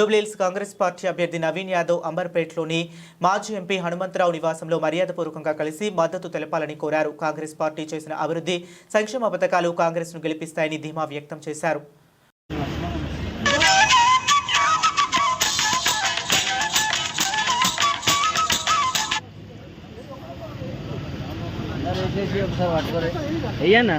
Jubilee Hills Congress party అభ్యర్థి నవీన్ యాదవ్ అంబర్పేట్లోని మాజీ MP Hanumantharao నివాసంలో మర్యాదపూర్వకంగా కలిసి మద్దతు తెలపాలని కోరారు. కాంగ్రెస్ పార్టీ చేసిన అభివృద్ధి సంక్షేమ పథకాలు కాంగ్రెస్ను గెలిపిస్తాయని ధీమా వ్యక్తం చేశారు. అయ్యానా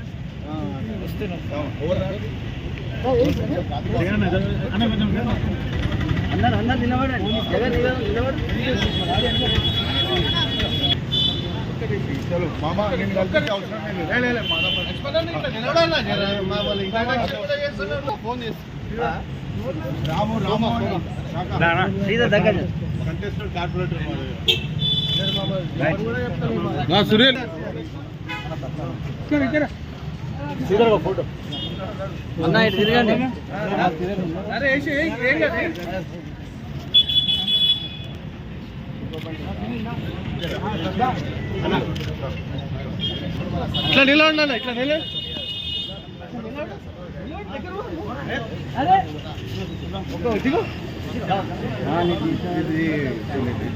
అందరు అందరు ఓకే సికంద్ అన్నారు అన్నారు నిలబడండి జగన్ నిలబడు ఫోన్ చేసి రాము రాము దగ్గర కంటెస్టెడ్ కార్పొరేటర్ సురేల్ ఫోటో. అన్న ఇటు తిరగండి. ఇట్లా ఇట్లా నిలబడి.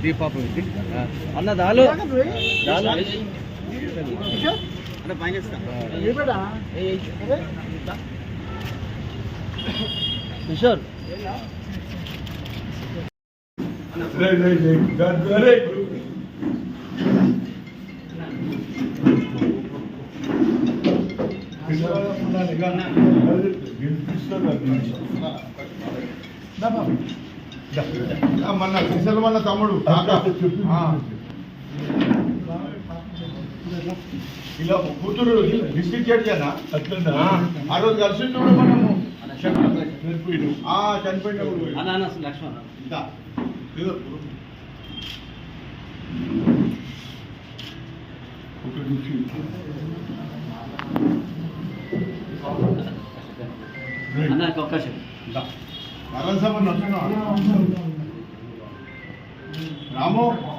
దీపాపు అన్న దాలు. దాలు. కిషోర్. మన కిషోర్ వాళ్ళ తమ్ముడు. ఇలా కూతురు డిస్ట్రిక్ట్ జడ్జేనా ఆ. ఆ రోజు కలిసి మనము ఆ, చనిపోయినప్పుడు పోయి. అన్న అన్న లక్ష్మణ్ ఇందా. ఇదిగో. అన్న అవకాశం ఇందా. నారాయణ సాబ్ అన్న వస్తున్నావా? రాము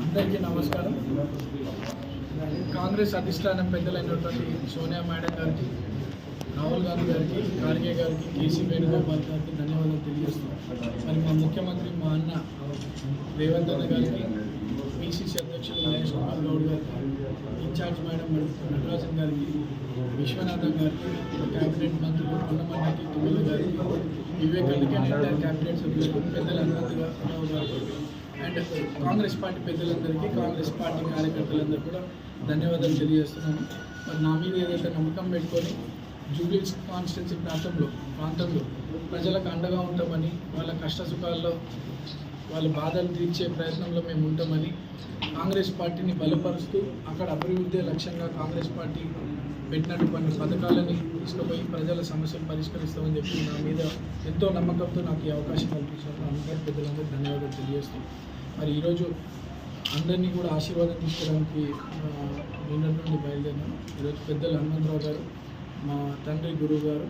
అందరికీ నమస్కారం. కాంగ్రెస్ అధిష్టానం పెద్దలైనటువంటి సోనియా మేడం గారికి రాహుల్ గాంధీ గారికి ఖార్గే గారికి కేసీ వేణుగోపాల్ గారికి ధన్యవాదాలు తెలియజేస్తున్నాం. మరి మా ముఖ్యమంత్రి మా అన్న రేవంత్ అన్న గారికి పిసిసి అధ్యక్షులు నరేష్ కుమార్ గౌడ్ గారికి ఇన్ఛార్జ్ మేడం నటరాజన్ గారికి విశ్వనాథన్ గారికి క్యాబినెట్ మంత్రులు కొండమండకి తుమ్మల గారికి వివేకానంద ఎంటైర్ క్యాబినెట్ సభ్యులకు పెద్దలందరూ గారికి అండ్ కాంగ్రెస్ పార్టీ పెద్దలందరికీ కాంగ్రెస్ పార్టీ కార్యకర్తలందరూ కూడా ధన్యవాదాలు తెలియజేస్తున్నాను. మరి నా మీద ఏదైతే నమ్మకం పెట్టుకొని జూబ్లీస్ కాన్స్టిట్యున్సీ ప్రాంతంలో ప్రాంతంలో ప్రజలకు అండగా ఉంటామని వాళ్ళ కష్ట సుఖాల్లో వాళ్ళ బాధలు తీర్చే ప్రయత్నంలో మేము ఉంటామని కాంగ్రెస్ పార్టీని బలపరుస్తూ అక్కడ అభివృద్ధి లక్ష్యంగా కాంగ్రెస్ పార్టీ పెట్టినట్టు కొన్ని పథకాలని తీసుకుపోయి ప్రజల సమస్యలు పరిష్కరిస్తామని చెప్పి నా మీద ఎంతో నమ్మకంతో నాకు ఈ అవకాశం కల్పించారు అందరూ పెద్దలందరూ ధన్యవాదాలు తెలియజేస్తాం మరి ఈరోజు అందరినీ కూడా ఆశీర్వాదం తీసుకోవడానికి నిన్నటి నుండి బయలుదేరాను. ఈరోజు పెద్దలు హనుమంతరావు గారు మా తండ్రి గురువు గారు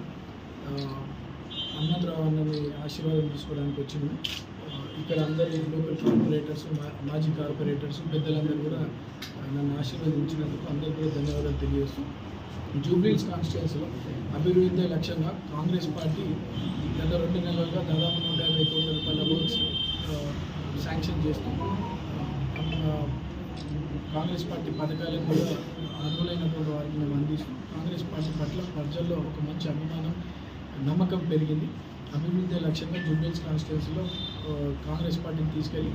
హనుమంతరావు అన్నని ఆశీర్వాదం తీసుకోవడానికి వచ్చింది ఇక్కడ అందరి లోకల్ కార్పొరేటర్స్ మా- మాజీ కార్పొరేటర్స్ పెద్దలందరూ కూడా నన్ను ఆశీర్వదించినందుకు అందరికీ కూడా ధన్యవాదాలు తెలియజేస్తూ జూబ్లీస్ కాన్స్టిట్యున్సీలో అభివృద్ధి లక్ష్యంగా కాంగ్రెస్ పార్టీ గత రెండు నెలలుగా దాదాపు నూట యాభై కోట్ల రూపాయల వర్క్స్ శాంక్షన్ చేస్తూ కాంగ్రెస్ పార్టీ పథకాలను కూడా అర్హులైనటువంటి వారికి మేము అందిస్తూ కాంగ్రెస్ పార్టీ పట్ల ప్రజల్లో ఒక మంచి అభిమానం నమ్మకం పెరిగింది. అభివృద్ధి లక్ష్యంగా జూబ్లీస్ కాన్స్టిట్యున్సీలో కాంగ్రెస్ పార్టీని తీసుకెళ్ళి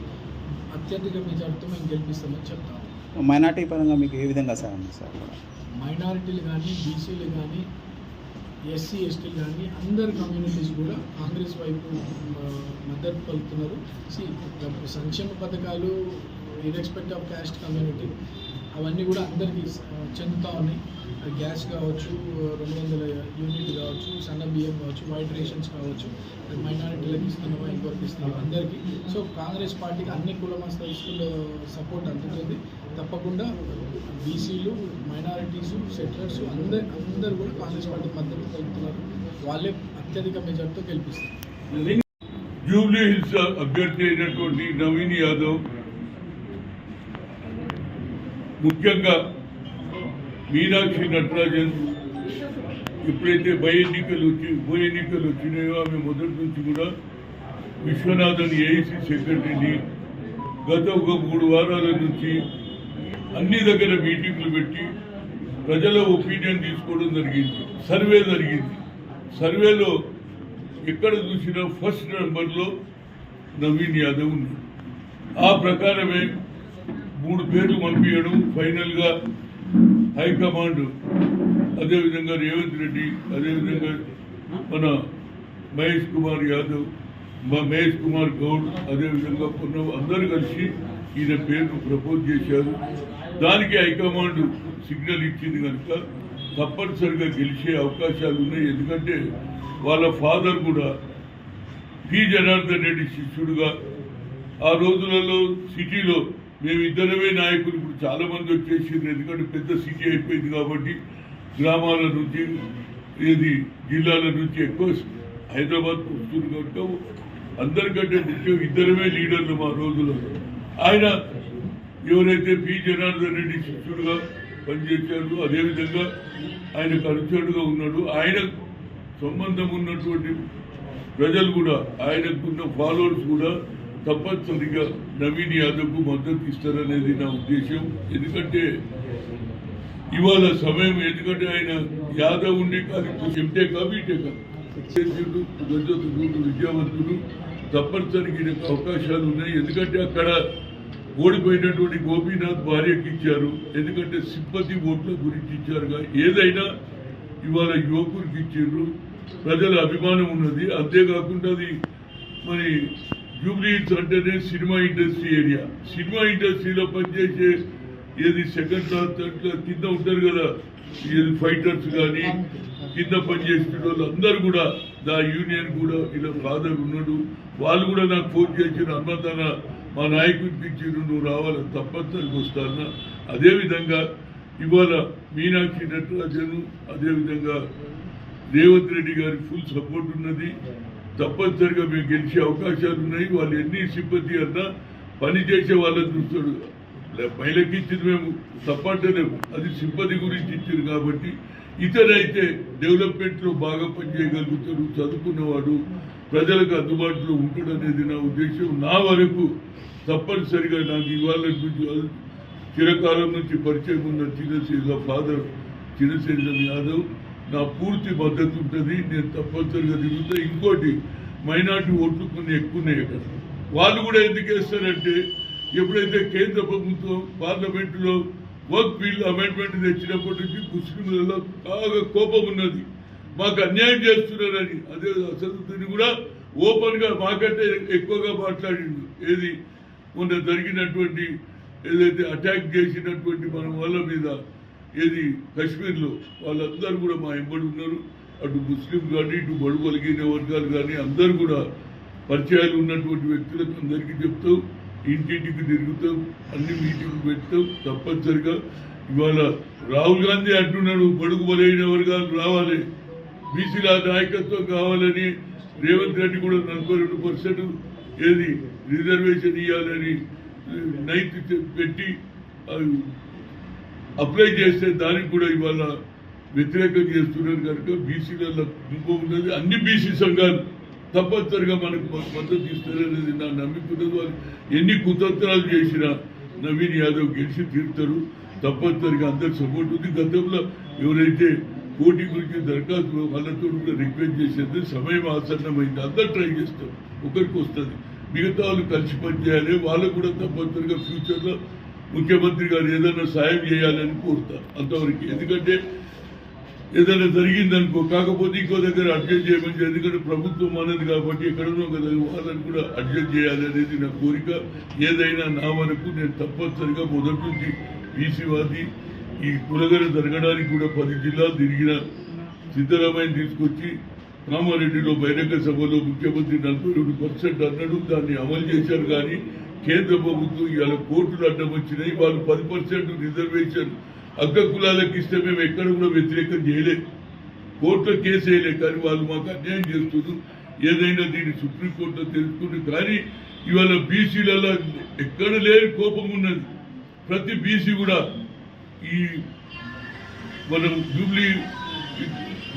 అత్యధిక మెజార్టీతో మేము గెలిపిస్తామని చెప్తాము మైనార్టీ పరంగా మీకు ఏ విధంగా ఉంది సార్ మైనారిటీలు కానీ బీసీలు కానీ ఎస్సీ ఎస్టీలు కానీ అందరు కమ్యూనిటీస్ కూడా కాంగ్రెస్ వైపు మద్దతు పలుకుతున్నారు. సంక్షేమ పథకాలు ఇర్రెస్పెక్ట్ ఆఫ్ క్యాస్ట్ కమ్యూనిటీ అవన్నీ కూడా అందరికీ చెందుతూ ఉన్నాయి. గ్యాస్ కావచ్చు రెండు వందల యూనిట్ కావచ్చు సన్న బియ్యం కావచ్చు వైట్ రేషన్స్ కావచ్చు మైనారిటీలకు ఇస్తున్నామా ఇంకొకరికి ఇస్తున్నామా అందరికీ. సో కాంగ్రెస్ పార్టీకి అన్ని కుల మస్తస్తుల సపోర్ట్ అందుతుంది. తప్పకుండా బీసీలు మైనారిటీస్ సెటిలర్స్ అందరు అందరు కూడా కాంగ్రెస్ పార్టీ మద్దతు కలుపుతున్నారు వాళ్ళే అత్యధిక మెజార్టీతో గెలిపిస్తారు. జూబ్లీ హిల్స్ అభ్యర్థి అయినటువంటి నవీన్ యాదవ్ ముఖ్యంగా మీనాక్షి నటరాజన్ ఎప్పుడైతే భయ ఎన్నికలు వచ్చి ఉప ఎన్నికలు వచ్చినాయో ఆమె మొదటి నుంచి కూడా విశ్వనాథన్ ఏఐసి సెక్రటరీని గత ఒక మూడు వారాల నుంచి అన్ని దగ్గర మీటింగ్లు పెట్టి ప్రజల ఒపీనియన్ తీసుకోవడం జరిగింది సర్వే జరిగింది. సర్వేలో ఎక్కడ చూసినా ఫస్ట్ నెంబర్లో నవీన్ యాదవ్ ఉన్నాడు ఆ ప్రకారమే మూడు పేర్లు పంపించడం ఫైనల్గా హైకమాండ్ అదేవిధంగా రేవంత్ రెడ్డి అదేవిధంగా మన మహేష్ కుమార్ యాదవ్ మా మహేష్ కుమార్ గౌడ్ అదేవిధంగా కొన్ని అందరూ కలిసి ఈయన పేరును ప్రపోజ్ చేశారు. దానికి హైకమాండ్ సిగ్నల్ ఇచ్చింది కనుక తప్పనిసరిగా గెలిచే అవకాశాలు ఉన్నాయి. ఎందుకంటే వాళ్ళ ఫాదర్ కూడా పి. జనార్దన్ రెడ్డి శిష్యుడుగా ఆ రోజులలో సిటీలో మేము ఇద్దరమే నాయకులు. ఇప్పుడు చాలా మంది ఎందుకంటే పెద్ద సిటీ అయిపోయింది కాబట్టి గ్రామాల నుంచి ఏది జిల్లాల నుంచి ఎక్కువ హైదరాబాద్ వస్తుంది కనుక అందరికంటే ముఖ్యం ఇద్దరమే లీడర్లు మా రోజుల్లో. ఆయన ఎవరైతే పి. జనార్దన్ రెడ్డి శిష్యుడుగా పనిచేశాడు అదేవిధంగా ఆయనకు అనుచరుడుగా ఉన్నాడు. ఆయన సంబంధం ఉన్నటువంటి ప్రజలు కూడా ఆయనకున్న ఫాలోవర్స్ కూడా తప్పనిసరిగా నవీన్ యాదవ్కు మద్దతు ఇస్తారనేది నా ఉద్దేశం ఎందుకంటే ఇవాళ సమయం ఎందుకంటే ఆయన యాదవ్ ఉండి కానీ ఎంటేకా బీటేకా విద్యావంతుడు తప్పనిసరిగా అవకాశాలు ఉన్నాయి. ఎందుకంటే అక్కడ ఓడిపోయినటువంటి గోపీనాథ్ భార్యకి ఇచ్చారు. ఎందుకంటే సింపతి ఓట్ల గురించి ఇచ్చారుగా. ఏదైనా ఇవాళ యువకుడికి ఇచ్చారు ప్రజల అభిమానం ఉన్నది. అంతేకాకుండా అది మరి జూబ్లీ అంటేనే సినిమా ఇండస్ట్రీ ఏరియా. సినిమా ఇండస్ట్రీలో పనిచేసే ఏది సెకండ్ క్లాస్ కింద ఉంటారు కదా ఏది ఫైటర్స్ కానీ కింద పనిచేసిన వాళ్ళు అందరూ కూడా నా యూనియన్ కూడా ఇలా ఫాదర్ ఉన్నాడు. వాళ్ళు కూడా నాకు ఫోన్ చేసిన అన్నదాన మా నాయకుడి పిచ్చి నువ్వు రావాలని తప్పనిసరికి వస్తాను అదేవిధంగా ఇవాళ మీనాక్షి నటరాజను అదేవిధంగా రేవంత్ రెడ్డి గారి ఫుల్ సపోర్ట్ ఉన్నది. తప్పనిసరిగా మేము గెలిచే అవకాశాలు ఉన్నాయి. వాళ్ళు ఎన్ని సిబ్బంది అన్నా పని చేసే వాళ్ళని చూస్తాడు మహిళకి ఇచ్చింది మేము తప్పంటలేము అది సిబ్బంది గురించి ఇచ్చారు కాబట్టి ఇతరైతే డెవలప్మెంట్లో బాగా పనిచేయగలుగుతాడు చదువుకున్నవాడు ప్రజలకు అందుబాటులో ఉంటాడు అనేది నా ఉద్దేశం. నా వరకు తప్పనిసరిగా నాకు ఇవాళ నుంచి చిరకాలం నుంచి పరిచయం ఉన్న చిన్నశీల ఫాదర్ చిన్నశీలం యాదవ్ నా పూర్తి మద్దతు ఉంటుంది నేను తప్పనిసరిగా తిరుగుతా. ఇంకోటి మైనార్టీ ఓట్లు కొన్ని ఎక్కువ ఉన్నాయి కదా వాళ్ళు కూడా ఎందుకు వేస్తారంటే ఎప్పుడైతే కేంద్ర ప్రభుత్వం పార్లమెంటులో వర్క్ బిల్ అమెండ్మెంట్ తెచ్చినప్పటి నుంచి ముస్లింలలో బాగా కోపం ఉన్నది. మాకు అన్యాయం చేస్తున్నారని అదే అసలు కూడా ఓపెన్గా మాకంటే ఎక్కువగా మాట్లాడిండు. ఏది? మొన్న జరిగినటువంటి ఏదైతే అటాక్ చేసినటువంటి మన వాళ్ళ మీద ఏది? కాశ్మీర్లో వాళ్ళందరూ కూడా మా ఎంబడి ఉన్నారు. అటు ముస్లిం కానీ ఇటు బడుగు కలిగిన వర్గాలు కానీ అందరూ కూడా పరిచయాలు ఉన్నటువంటి వ్యక్తులకు అందరికీ చెప్తాం ఇంటింటికి తిరుగుతాం అన్ని మీటింగ్లు పెడతాం తప్పనిసరిగా. ఇవాళ రాహుల్ గాంధీ అంటున్నాడు బడుగు బలైన వర్గాలు రావాలి. బీసీల నాయకత్వం కావాలని రేవంత్ రెడ్డి కూడా నలభై రెండు పర్సెంట్ ఏది రిజర్వేషన్ ఇవ్వాలని నైట్ పెట్టి అది అప్లై చేస్తే దానికి కూడా ఇవాళ వ్యతిరేకం చేస్తున్నారు కనుక బీసీలలో ఇంకో ఉన్నది. అన్ని బీసీ సంఘాలు తప్పనిసరిగా మనకు మద్దతు ఇస్తారనేది నా నమ్మికున్నది వాళ్ళు ఎన్ని కుతంత్రాలు చేసినా నవీన్ యాదవ్ గెలిచి తీరుతారు. తప్పనిసరిగా అందరికి సపోర్ట్ ఉంది. గతంలో ఎవరైతే పోటీ గురించి దరఖాస్తు వాళ్ళతో కూడా రిక్వెస్ట్ చేసేది సమయం ఆసన్నమైంది. అందరు ట్రై చేస్తారు. ఒకరికి వస్తుంది. మిగతా వాళ్ళు కలిసి పనిచేయాలి. వాళ్ళకు కూడా తప్పనిసరిగా ఫ్యూచర్లో ముఖ్యమంత్రి గారు ఏదైనా సాయం చేయాలని కోరుతారు అంతవరకు. ఎందుకంటే ఏదైనా జరిగిందనుకో కాకపోతే ఇంకో దగ్గర అడ్జస్ట్ చేయమని ఎందుకంటే ప్రభుత్వం అనేది కాబట్టి ఎక్కడనో కదా వాళ్ళని కూడా అడ్జస్ట్ చేయాలి అనేది నా కోరిక. ఏదైనా నా వరకు నేను తప్పనిసరిగా మొదటి నుంచి బీసీవాది ఈ కులగర జరగడానికి కూడా పది జిల్లాలు తిరిగిన సిద్ధరామయ్య తీసుకొచ్చి కామారెడ్డిలో బహిరంగ సభలో ముఖ్యమంత్రి నలభై రెండు పర్సెంట్ అన్నాడు దాన్ని అమలు చేశారు కానీ కేంద్ర ప్రభుత్వం ఇవాళ కోర్టులు అడ్డం వచ్చినాయి. వాళ్ళు పది పర్సెంట్ రిజర్వేషన్ అగ్ర కులాలకు ఇస్తే మేము ఎక్కడ కూడా వ్యతిరేకం చేయలేదు. కోర్టులో కేసు వేయలేదు కానీ వాళ్ళు మాకు అన్యాయం చేస్తున్నారు. ఏదైనా దీన్ని సుప్రీంకోర్టులో తెలుసుకుంది కానీ ఇవాళ బీసీలలో ఎక్కడ లేని కోపం ఉన్నది. ప్రతి బీసీ కూడా ఈ మనం జూబ్లీ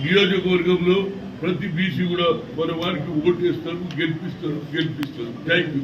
నియోజకవర్గంలో ప్రతి బీసీ కూడా మన వారికి ఓటేస్తారు గెలిపిస్తారు గెలిపిస్తారు. Thank you